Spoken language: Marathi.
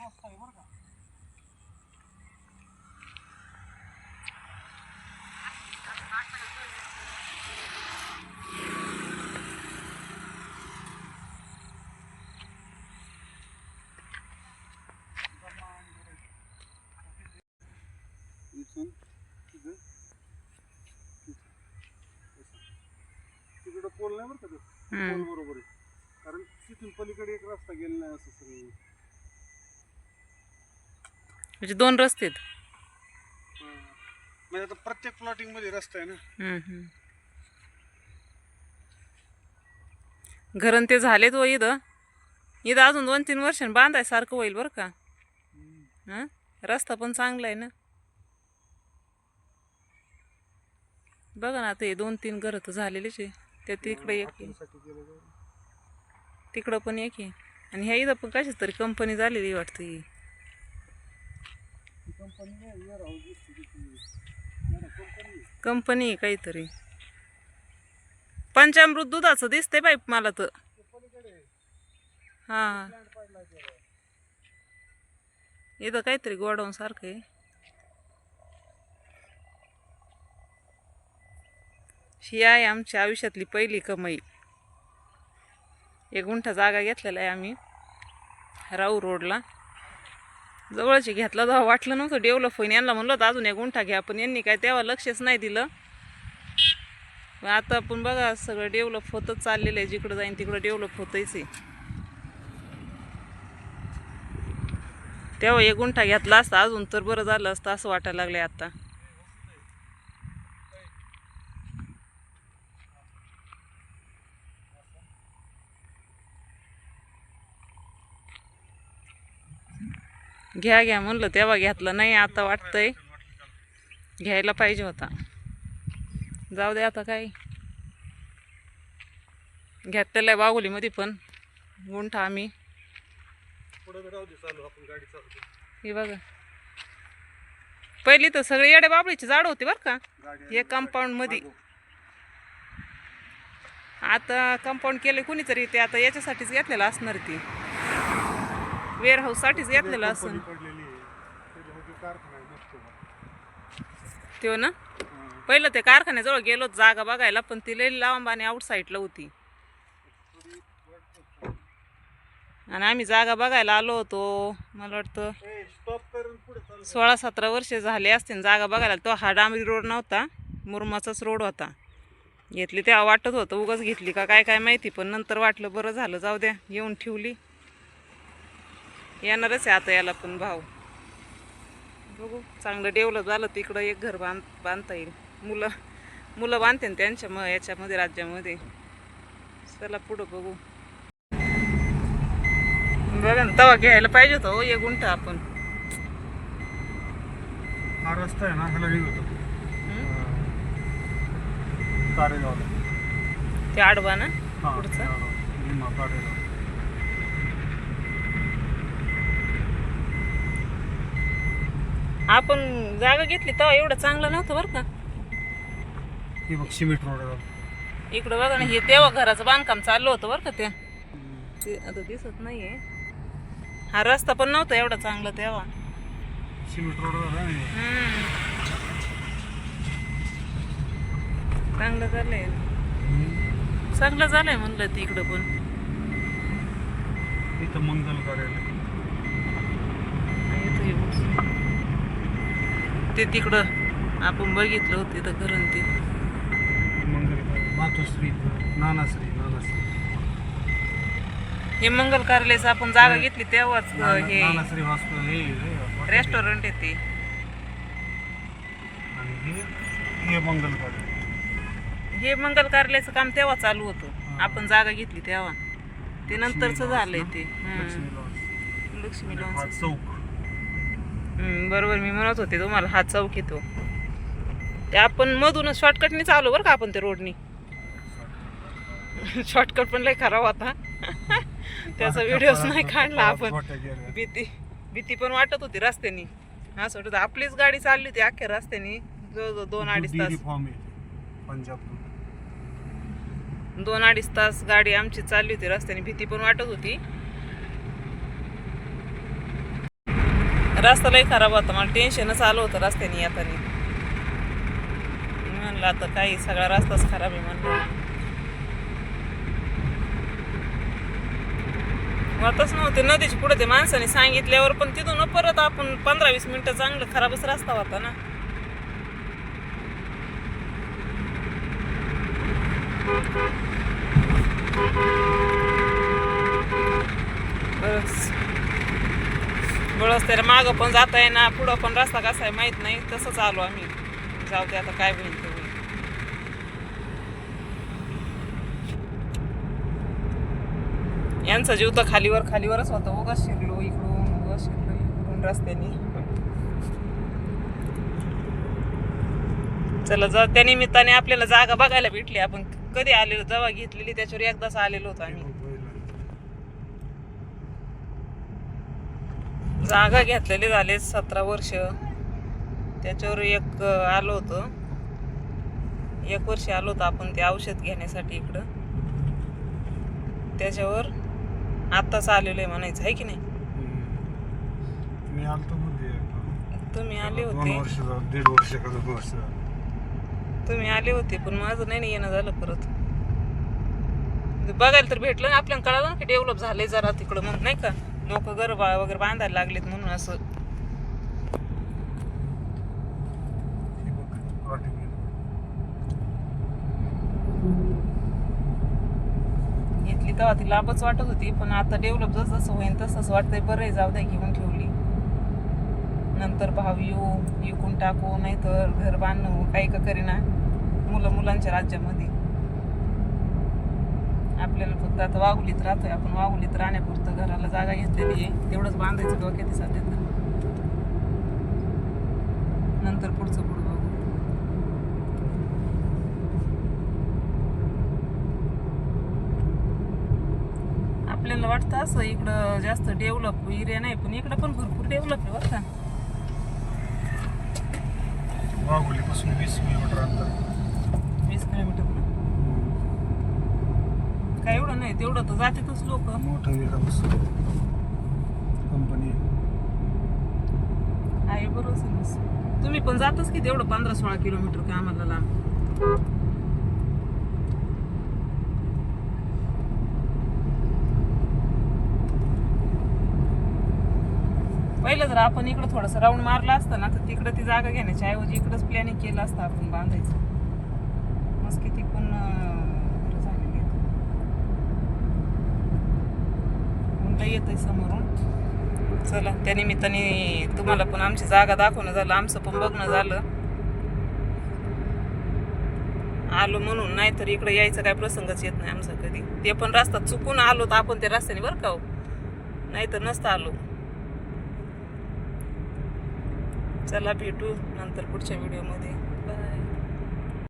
रस्ता आहे बरं का तिकडं पोल नाही बरं का तो? पोल बरोबर आहे? कारण तिथून पलीकडे एक रस्ता गेला नाही असं सगळं. म्हणजे दोन रस्ते आहेत. हा. म्हणजे आता प्रत्येक प्लॉटिंगमध्ये रस्ता आहे ना? हम्म, हम्म. घरन ते झालेत व इथं. इथं अजून दोन तीन वर्षांनी बांधायसारखं होईल बरं का. हां? रस्ता पण चांगला आहे ना. बघा ना आता हे दोन तीन घरं तर झालेलीच आहे. त्या तिकडे एक आहे. गेलं. तिकडं पण एक आहे. आणि ह्या इथं पण कशाच तरी कंपनी झालेली वाटतं ही ती कंपनी नाही वेअर हाऊस दिसते तिथे. नाही ना, कंपनी आहे. कंपनी कंपनी काहीतरी. पंचामृत दुधाचं दिसते बाई मला तर. हा. इथं काहीतरी गोडाऊन सारखं आहे. ही आहे आमच्या आयुष्यातली पहिली कमाई. एक गुंठा जागा घेतलेला आहे आम्ही. राऊ रोडला. जवळची घेतला तेव्हा वाटलं नव्हतं डेव्हलप होईन. यांना म्हणलं होतं अजून एक गुंठा घ्या. पण यांनी काय तेव्हा लक्षच नाही दिलं. आता आपण बघा सगळं डेव्हलप होतच चाललेलं आहे. जिकडं जाईन तिकडं डेव्हलप होतंच आहे. तेव्हा एक गुंठा घेतला असता अजून तर बरं झालं असतं असं वाटायला लागलंय आता. घ्या घ्या म्हणलं तेव्हा घेतलं नाही आता वाटतंय. घ्यायला पाहिजे होता. जाऊ दे आता काय घेतलेलं आहे बाहुलीमध्ये पण गुंठा आम्ही. हे बघा. पहिली तर सगळे येडे बाबळीची झाड होती बरं का? हे कंपाऊंडमध्ये आता कंपाऊंड केले कुणीतरी ते आता याच्यासाठीच घेतलेलं असणार ती. वेअर हाऊस साठीच घेतलेलं असं तो ना. पहिलं ते कारखान्याजवळ गेलो जागा बघायला पण ती लई लांब आणि आउट साईडला होती. आणि आम्ही जागा बघायला आलो होतो. मला वाटतं सोळा सतरा वर्ष झाले असतील जागा बघायला. तो हा डांबरी रोड नव्हता मुरमाचाच रोड होता. घेतली तेव्हा वाटत होतं उगाच घेतली का काय काय माहिती पण नंतर वाटलं बरं झालं जाऊ द्या येऊन ठेवली. येणारच आहे आता याला पण भाव. बघू चांगलं डेव्हलप झालं तिकडं एक घर बांध बांधता येईल. मुलं मुलं बांधते ना त्यांच्या मग याच्यामध्ये राज्यामध्ये. चला पुढं बघू. बघा ना तवा घ्यायला पाहिजे होतं हो एक गुंठा आपण. हा रस्ता आहे ना ह्याला कारेगावला. ते आडवा ना पुढचा? आपण जागा घेतली तेव्हा एवढं चांगलं नव्हतं बरं का. हे बघ सिमेंट रोड इकडं बघा ना हे तेव्हा घराचं बांधकाम चाललं होतं बरं का त्या ते आता दिसत नाहीये. हा रस्ता पण नव्हता एवढा चांगला तेव्हा. सिमेंट रोड हम्म. चांगलं झालंय. चांगलं झालंय म्हणलं ते इकडं पण. इथं मंगल कार्यालय. इथं हे बघ. ते तिकडं. आपण बघितलं होतं तिथं घरण ते. मंगल कार्यालय मातोश्री नानाश्री नानाश्री. हे मंगल कार्यालयाचं आपण जागा घेतली तेव्हाच हे नानाश्री हॉस्पिटल हे हे रेस्टॉरंट आहे ते. आणि हे हे मंगल कार्यालय. हे मंगल कार्यालयाचं काम तेव्हा चालू होतं. आपण जागा घेतली तेव्हा. ते नंतरच झालंय? ते. लक्ष्मी हम्म. लॉन्स. लक्ष्मी लॉन्स चौक. बरोबर मी म्हणत होते तुम्हाला हा चौक येतो ते आपण मधूनच शॉर्टकटने चालू बरं का आपण ते रोडनी शॉर्टकट पण लय खराब होता. त्याचा व्हिडिओच नाही काढला आपण. भीती भीती पण वाटत होती रस्त्यानी. असं वाटत होतं, आपलीच गाडी चालली होती अख्ख्या रस्त्यानी. जवळजवळ दोन अडीच तास. दोन अडीच तास गाडी आमची चालली होती रस्त्याने. भीती पण वाटत होती. रस्ता लई खराब होता. मला टेन्शनच आलं होतं रस्त्याने येताना. म्हणलं आता काही सगळा रस्ताच खराब आहे म्हणलं. होतच नव्हते नदीचे पुढे ते माणसाने सांगितल्यावर पण तिथून परत आपण पंधरा वीस मिनिटं चांगलं खराबच रस्ता होता ना. बस. बळच तर मागं पण जाता येईना पुढं पण रस्ता कसा आहे माहीत नाही तसंच आलो आम्ही. जाऊ दे आता काय होईल ते होईल. यांचा जीव तर खालीवर खालीवरच होता उगाच शिरलो इकडून उगा शिरलो इकडून रस्त्याने. चला जा त्या निमित्ताने आपल्याला जागा बघायला भेटली आपण. कधी आलेलो जेव्हा घेतलेली त्याच्यावर एकदाच आलेलो होतो आम्ही. जागा घेतलेली झाले सतरा वर्ष. त्याच्यावर एक आलो होतो. एक वर्ष आलो होतो आपण ते औषध घेण्यासाठी इकडं. त्याच्यावर आत्ताच आलेलो आहे म्हणायचं आहे की नाही. तुम्ही आले होते. झालं दीड वर्ष वर्ष झालं. तुम्ही आले होते पण माझं नाही येणं झालं परत. बघायला तर भेटलं ना आपल्याला कळालं ना की डेव्हलप झालंय जरा तिकडं मग नाही का? लोक घर बा- वगैरे बांधायला लागलेत म्हणून असं. घेतली तेव्हा ती लाभच वाटत होती पण आता डेव्हलप जसं जसं होईल तसंच वाटतंय बरं जाऊ द्या घेऊन ठेवली. नंतर भाव येऊ विकून टाकू नाहीतर घर बांधणं काही का करीना मुलं मुलांच्या राज्यामध्ये. आपल्याला फक्त आता वाघुलीत राहतोय. आपण वाघुलीत राहण्यापुरतं घराला जागा घेतलेली आहे. तेवढंच बांधायचं डोक्यात सध्या तर. नंतर पुढचं पुढं बघू. आपल्याला वाटतं असं इकडं जास्त डेव्हलप एरिया नाही पण इकडं पण भरपूर डेव्हलप आहे बरं का. वाघोलीपासून वीस किलोमीटर अंतर. वीस किलोमीटर काय एवढं नाही तेवढं तर जातातच लोक. मोठं वेगापासून कंपनी आहे. बरोबर तुम्ही पण जातच की तेवढं पंधरा सोळा किलोमीटर कामाला लांब? पहिलं जर आपण इकडं थोडंसं राऊंड मारलं असतं ना तर तिकडं ती जागा घेण्याच्या ऐवजी इकडंच प्लॅनिंग केलं असतं आपण बांधायचं. मस्त किती पण अं, घरं झालेली आहेत येत येतंय समोरून. चला त्या निमित्ताने तुम्हाला पण आमची जागा दाखवणं झालं आमचं पण बघणं झालं. आलो म्हणून नाही तर इकडे यायचं काय प्रसंगच येत नाही आमचा कधी. ते पण रस्ता चुकून आलो तर आपण त्या रस्त्याने बरं का हो? नाही तर नसतं आलो. चला भेटू नंतर पुढच्या व्हिडिओमध्ये.